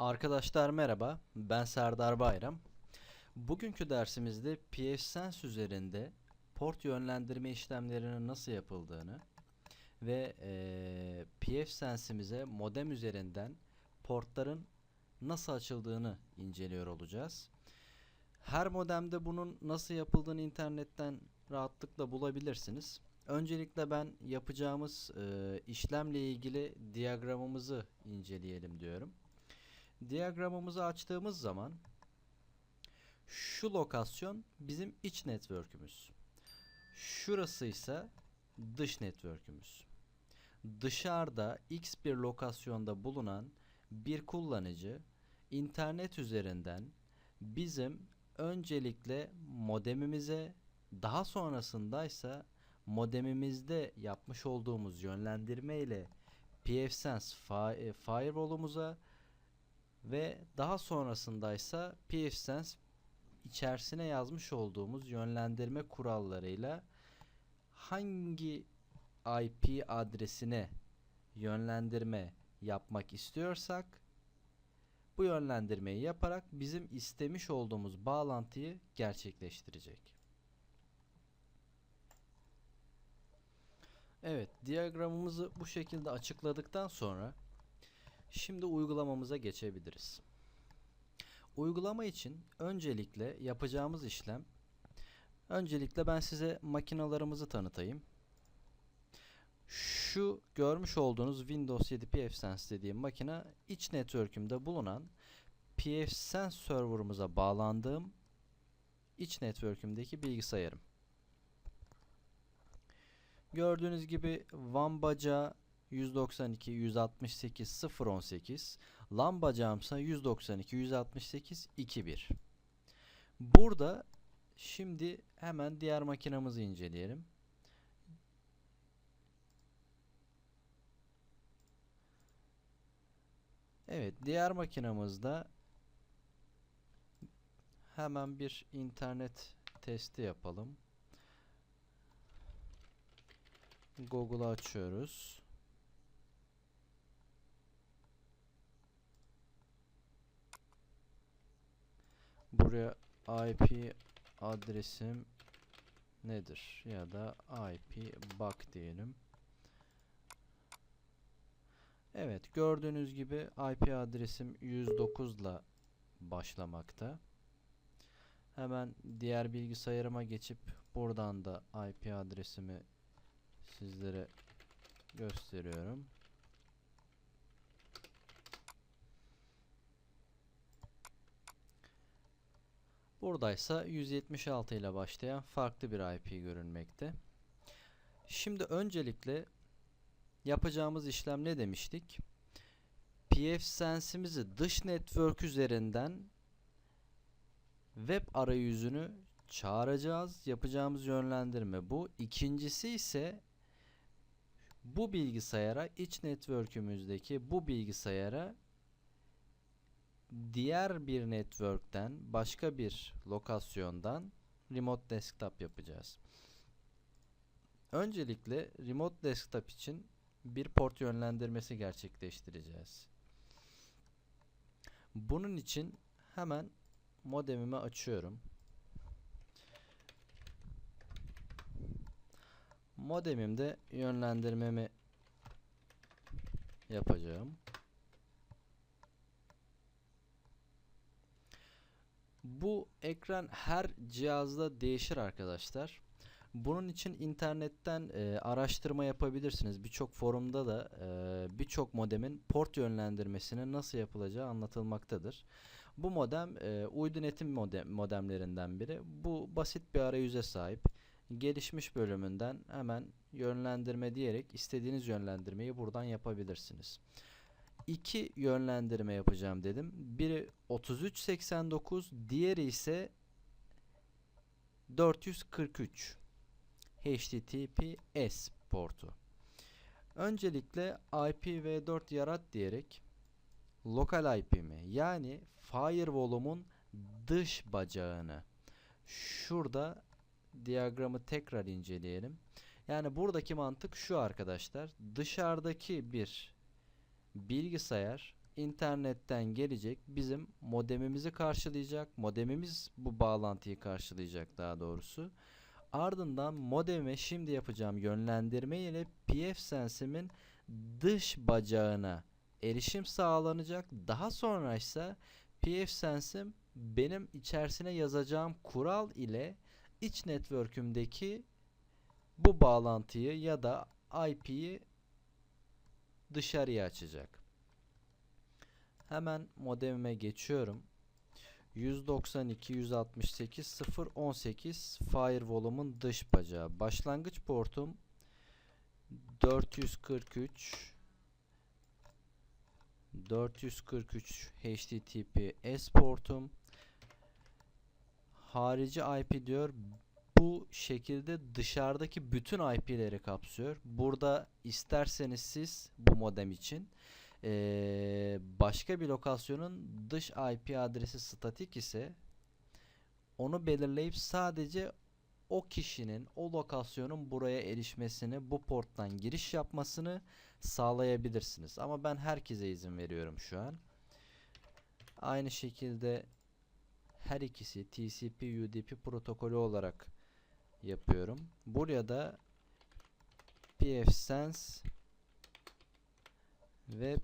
Arkadaşlar merhaba, ben Serdar Bayram. Bugünkü dersimizde pfSense üzerinde port yönlendirme işlemlerinin nasıl yapıldığını ve eee pfSense'imize modem üzerinden portların nasıl açıldığını inceliyor olacağız. Her modemde bunun nasıl yapıldığını internetten rahatlıkla bulabilirsiniz. Öncelikle ben yapacağımız eee, işlemle ilgili diyagramımızı inceleyelim diyorum. Diyagramımızı açtığımız zaman şu lokasyon bizim iç network'ümüz. Şurası ise dış network'ümüz. Dışarıda x bir lokasyonda bulunan bir kullanıcı internet üzerinden bizim öncelikle modemimize daha sonrasında ise modemimizde yapmış olduğumuz yönlendirme ile pfSense fi- firewall'umuza ve daha sonrasındaysa pfSense içerisine yazmış olduğumuz yönlendirme kurallarıyla hangi IP adresine yönlendirme yapmak istiyorsak bu yönlendirmeyi yaparak bizim istemiş olduğumuz bağlantıyı gerçekleştirecek. Evet, diyagramımızı bu şekilde açıkladıktan sonra Şimdi uygulamamıza geçebiliriz. Uygulama için öncelikle yapacağımız işlem öncelikle ben size makinalarımızı tanıtayım. Şu görmüş olduğunuz Windows 7 pfSense dediğim makine iç network'ümde bulunan pfSense server'ımıza bağlandığım iç network'ümdeki bilgisayarım. Gördüğünüz gibi WAN bacağı 192 168 018 LAN bacağımsa 192 168 21 Burada şimdi hemen diğer makinamızı inceleyelim. Evet diğer makinamızda hemen bir internet testi yapalım. Google'ı açıyoruz. Buraya IP adresim nedir ya da IP bak diyelim. Evet gördüğünüz gibi IP adresim 109 ile başlamakta. Hemen diğer bilgisayarıma geçip buradan da IP adresimi sizlere gösteriyorum. Buradaysa 176 ile başlayan farklı bir IP görünmekte. Şimdi öncelikle yapacağımız işlem ne demiştik? pfSense'imizi dış network üzerinden web arayüzünü çağıracağız. Yapacağımız yönlendirme bu. İkincisi ise bu bilgisayara iç network'ümüzdeki bu bilgisayara diğer bir network'ten başka bir lokasyondan remote desktop yapacağız. Öncelikle remote desktop için bir port yönlendirmesi gerçekleştireceğiz. Bunun için hemen modemimi açıyorum. Modemimde yönlendirmemi yapacağım. Bu ekran her cihazda değişir arkadaşlar. Bunun için internetten e, araştırma yapabilirsiniz. Birçok forumda da e, birçok modemin port yönlendirmesinin nasıl yapılacağı anlatılmaktadır. Bu modem e, uydu netin modem, modemlerinden biri. Bu basit bir arayüze sahip. Gelişmiş bölümünden hemen yönlendirme diyerek istediğiniz yönlendirmeyi buradan yapabilirsiniz. İki yönlendirme yapacağım dedim. Biri 3389, diğeri ise 443 HTTPS portu. Öncelikle IPv4 yarat diyerek lokal IP'mi yani firewall'umun dış bacağını şurada diyagramı tekrar inceleyelim. Yani buradaki mantık şu arkadaşlar. Dışarıdaki bir bilgisayar internetten gelecek bizim modemimizi karşılayacak. Modemimiz bu bağlantıyı karşılayacak daha doğrusu. Ardından modeme şimdi yapacağım yönlendirme ile pfSense'imin dış bacağına erişim sağlanacak. Daha sonra ise pfSense'im benim içerisine yazacağım kural ile iç network'ümdeki bu bağlantıyı ya da IP'yi dışarıya açacak. Hemen modemime geçiyorum. 192.168.0.18 firewall'umun dış bacağı. Başlangıç portum 443 443 HTTPS portum harici IP diyor. Bu şekilde dışarıdaki bütün IP'leri kapsıyor. Burada isterseniz siz bu modem için ee, başka bir lokasyonun dış IP adresi statik ise onu belirleyip sadece o kişinin o lokasyonun buraya erişmesini bu porttan giriş yapmasını sağlayabilirsiniz. Ama ben herkese izin veriyorum şu an. Aynı şekilde her ikisi TCP UDP protokolü olarak yapıyorum. Buraya da pfSense web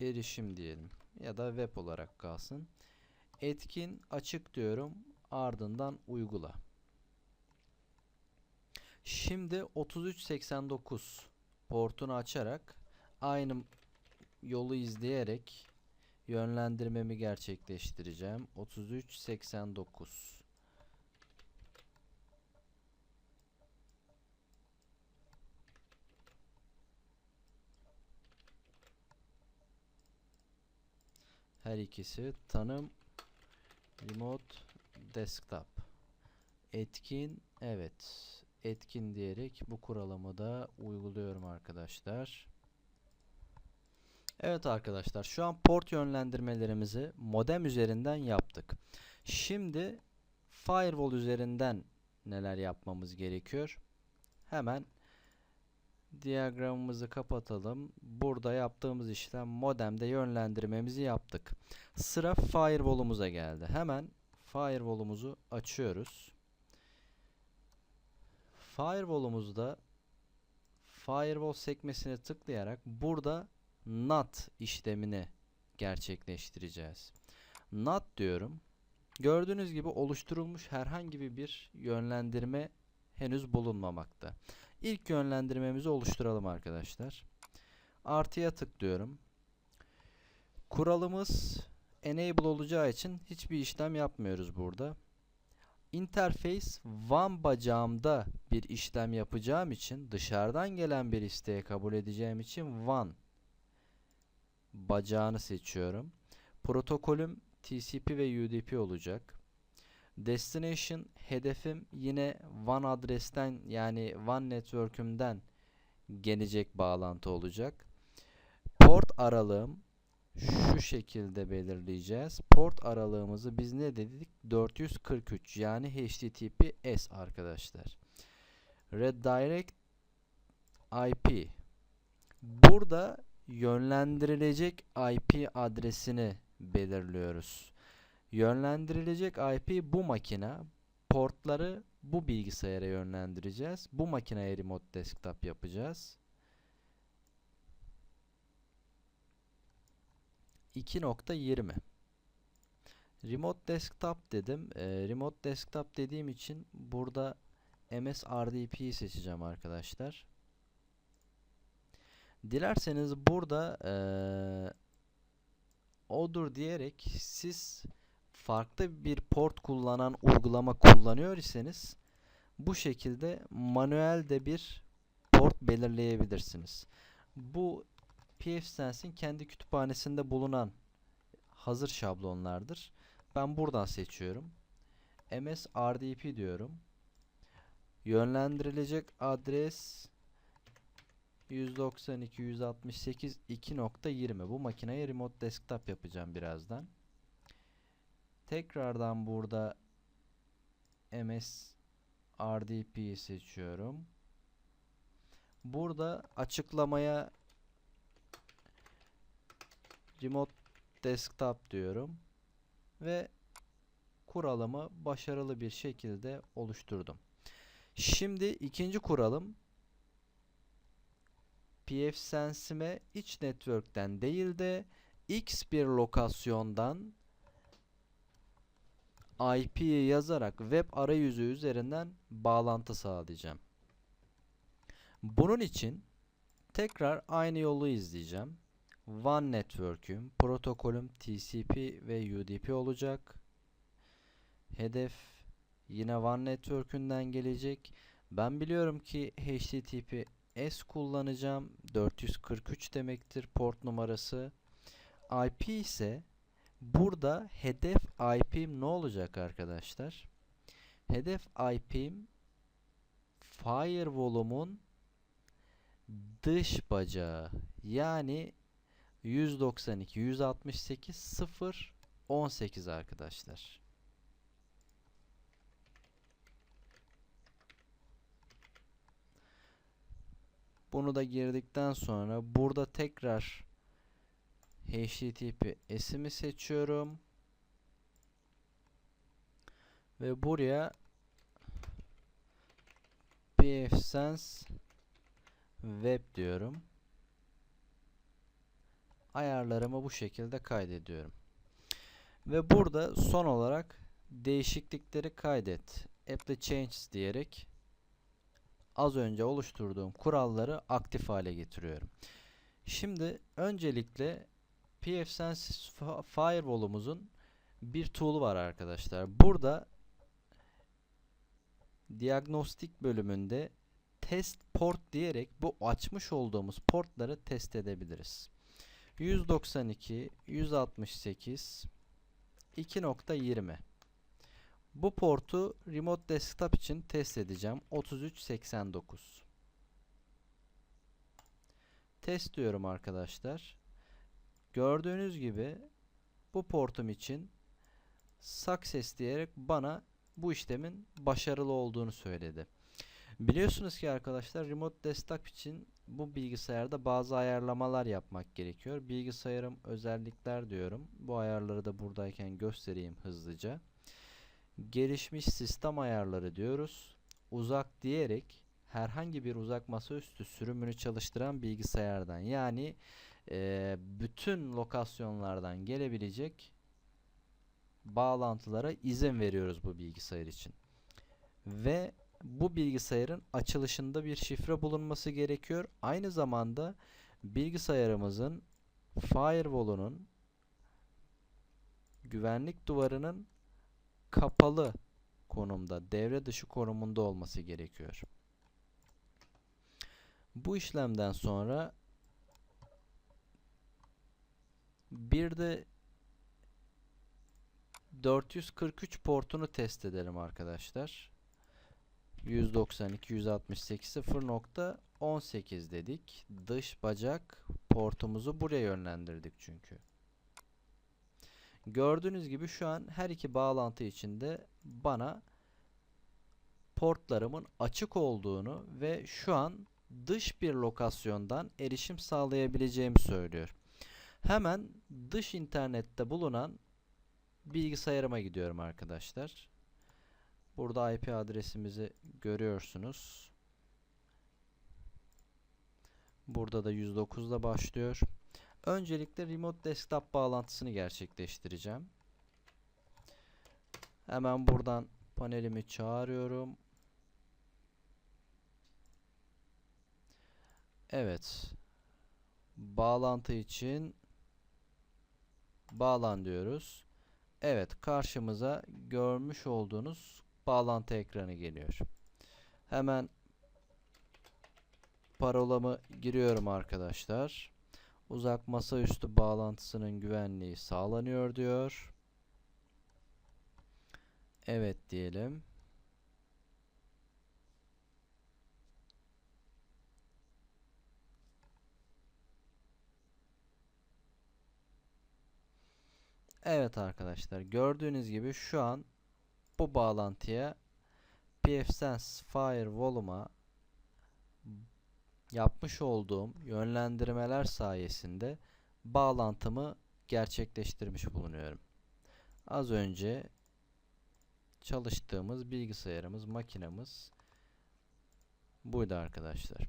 erişim diyelim ya da web olarak kalsın. Etkin açık diyorum. Ardından uygula. Şimdi 3389 portunu açarak aynı yolu izleyerek yönlendirmemi gerçekleştireceğim. 3389 Her ikisi tanım remote desktop etkin evet etkin diyerek bu kuralımı da uyguluyorum arkadaşlar. Evet arkadaşlar şu an port yönlendirmelerimizi modem üzerinden yaptık. Şimdi firewall üzerinden neler yapmamız gerekiyor? Hemen diyagramımızı kapatalım. Burada yaptığımız işlem modemde yönlendirmemizi yaptık. Sıra firewall'umuza geldi. Hemen firewall'umuzu açıyoruz. Firewall'umuzda firewall sekmesine tıklayarak burada NAT işlemini gerçekleştireceğiz. NAT diyorum. Gördüğünüz gibi oluşturulmuş herhangi bir yönlendirme henüz bulunmamakta. İlk yönlendirmemizi oluşturalım arkadaşlar. Artıya tıklıyorum. Kuralımız enable olacağı için hiçbir işlem yapmıyoruz burada. Interface WAN bacağımda bir işlem yapacağım için dışarıdan gelen bir isteği kabul edeceğim için WAN bacağını seçiyorum. Protokolüm TCP ve UDP olacak. Destination hedefim yine WAN adresten yani WAN network'ümden gelecek bağlantı olacak. Port aralığım şu şekilde belirleyeceğiz. Port aralığımızı biz ne dedik? 443 yani HTTPS arkadaşlar. Redirect IP. Burada yönlendirilecek IP adresini belirliyoruz. Yönlendirilecek IP bu makine. Portları bu bilgisayara yönlendireceğiz. Bu makineye remote desktop yapacağız. 2.20 Remote desktop dedim. E, remote desktop dediğim için burada MS RDP'yi seçeceğim arkadaşlar. Dilerseniz burada e, odur diyerek siz farklı bir port kullanan uygulama kullanıyor iseniz bu şekilde manuel de bir port belirleyebilirsiniz. Bu pfSense'in kendi kütüphanesinde bulunan hazır şablonlardır. Ben buradan seçiyorum. MS RDP diyorum. Yönlendirilecek adres 192 168 2.20 bu makineye remote desktop yapacağım birazdan. Tekrardan burada MS RDP'yi seçiyorum. Burada açıklamaya remote desktop diyorum ve kuralımı başarılı bir şekilde oluşturdum. Şimdi ikinci kuralım pfSense'ime iç network'ten değil de x bir lokasyondan IP'yi yazarak web arayüzü üzerinden bağlantı sağlayacağım. Bunun için tekrar aynı yolu izleyeceğim. WAN network'üm, protokolüm TCP ve UDP olacak. Hedef yine WAN network'ünden gelecek. Ben biliyorum ki HTTPS kullanacağım. 443 demektir port numarası. IP ise burada hedef IP'm ne olacak arkadaşlar? Hedef IP'm firewall'umun dış bacağı yani 192 168 0 18 arkadaşlar. Bunu da girdikten sonra burada tekrar HTTPS'imi seçiyorum. Ve buraya pfSense web diyorum. Ayarlarımı bu şekilde kaydediyorum. Ve burada son olarak değişiklikleri kaydet. Apply changes diyerek az önce oluşturduğum kuralları aktif hale getiriyorum. Şimdi öncelikle pfSense firewall'umuzun bir tool'u var arkadaşlar. Burada diagnostik bölümünde test port diyerek bu açmış olduğumuz portları test edebiliriz. 192, 168, 2.20 bu portu remote desktop için test edeceğim. 3389 Test diyorum arkadaşlar. Gördüğünüz gibi bu portum için success diyerek bana bu işlemin başarılı olduğunu söyledi. Biliyorsunuz ki arkadaşlar remote desktop için bu bilgisayarda bazı ayarlamalar yapmak gerekiyor. Bilgisayarım özellikler diyorum. Bu ayarları da buradayken göstereyim hızlıca. Gelişmiş sistem ayarları diyoruz. Uzak diyerek herhangi bir uzak masaüstü sürümünü çalıştıran bilgisayardan yani e, bütün lokasyonlardan gelebilecek bağlantılara izin veriyoruz bu bilgisayar için. Ve bu bilgisayarın açılışında bir şifre bulunması gerekiyor. Aynı zamanda bilgisayarımızın firewall'unun güvenlik duvarının kapalı konumda, devre dışı konumunda olması gerekiyor. Bu işlemden sonra bir de 443 portunu test edelim arkadaşlar. 192 168 0.18 dedik. Dış bacak portumuzu buraya yönlendirdik çünkü. Gördüğünüz gibi şu an her iki bağlantı içinde bana portlarımın açık olduğunu ve şu an dış bir lokasyondan erişim sağlayabileceğimi söylüyor. Hemen dış internette bulunan bilgisayarıma gidiyorum arkadaşlar. Burada IP adresimizi görüyorsunuz. Burada da 109 ile başlıyor. Öncelikle remote desktop bağlantısını gerçekleştireceğim. Hemen buradan panelimi çağırıyorum. Evet. Bağlantı için bağlan diyoruz. Evet karşımıza görmüş olduğunuz bağlantı ekranı geliyor. Hemen parolamı giriyorum arkadaşlar. Uzak masaüstü bağlantısının güvenliği sağlanıyor diyor. Evet diyelim. Evet arkadaşlar gördüğünüz gibi şu an bu bağlantıya pfSense Firewall'uma yapmış olduğum yönlendirmeler sayesinde bağlantımı gerçekleştirmiş bulunuyorum. Az önce çalıştığımız bilgisayarımız, makinamız buydu arkadaşlar.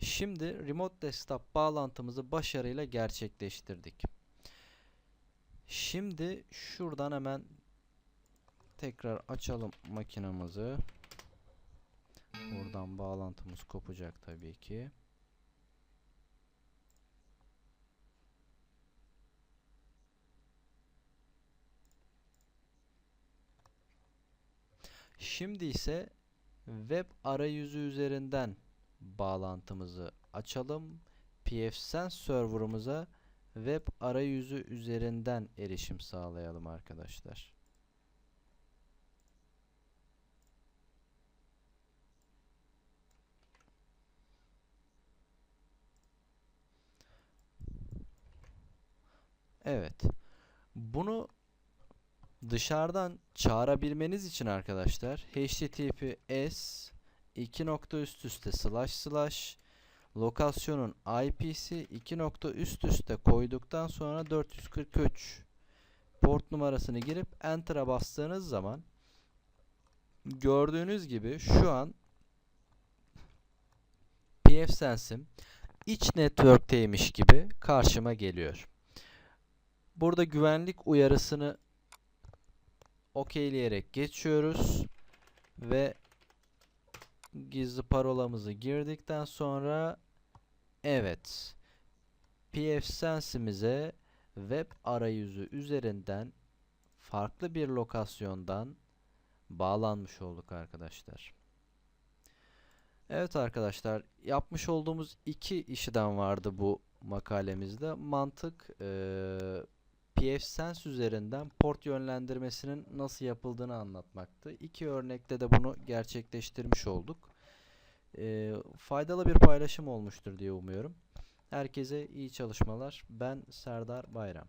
Şimdi remote desktop bağlantımızı başarıyla gerçekleştirdik. Şimdi şuradan hemen tekrar açalım makinamızı. Buradan bağlantımız kopacak tabii ki. Şimdi ise web arayüzü üzerinden bağlantımızı açalım. pfSense server'ımıza web arayüzü üzerinden erişim sağlayalım arkadaşlar. Evet. Bunu dışarıdan çağırabilmeniz için arkadaşlar https 2 nokta üst üste slash slash lokasyonun IP'si 2 nokta üst üste koyduktan sonra 443 port numarasını girip enter'a bastığınız zaman gördüğünüz gibi şu an pfSense'im iç network'teymiş gibi karşıma geliyor. Burada güvenlik uyarısını okeyleyerek geçiyoruz ve gizli parolamızı girdikten sonra evet pfSense'imize web arayüzü üzerinden farklı bir lokasyondan bağlanmış olduk arkadaşlar. Evet arkadaşlar yapmış olduğumuz iki işlem vardı bu makalemizde. Mantık eee pfSense üzerinden port yönlendirmesinin nasıl yapıldığını anlatmaktı. İki örnekte de bunu gerçekleştirmiş olduk. Ee, faydalı bir paylaşım olmuştur diye umuyorum. Herkese iyi çalışmalar. Ben Serdar Bayram.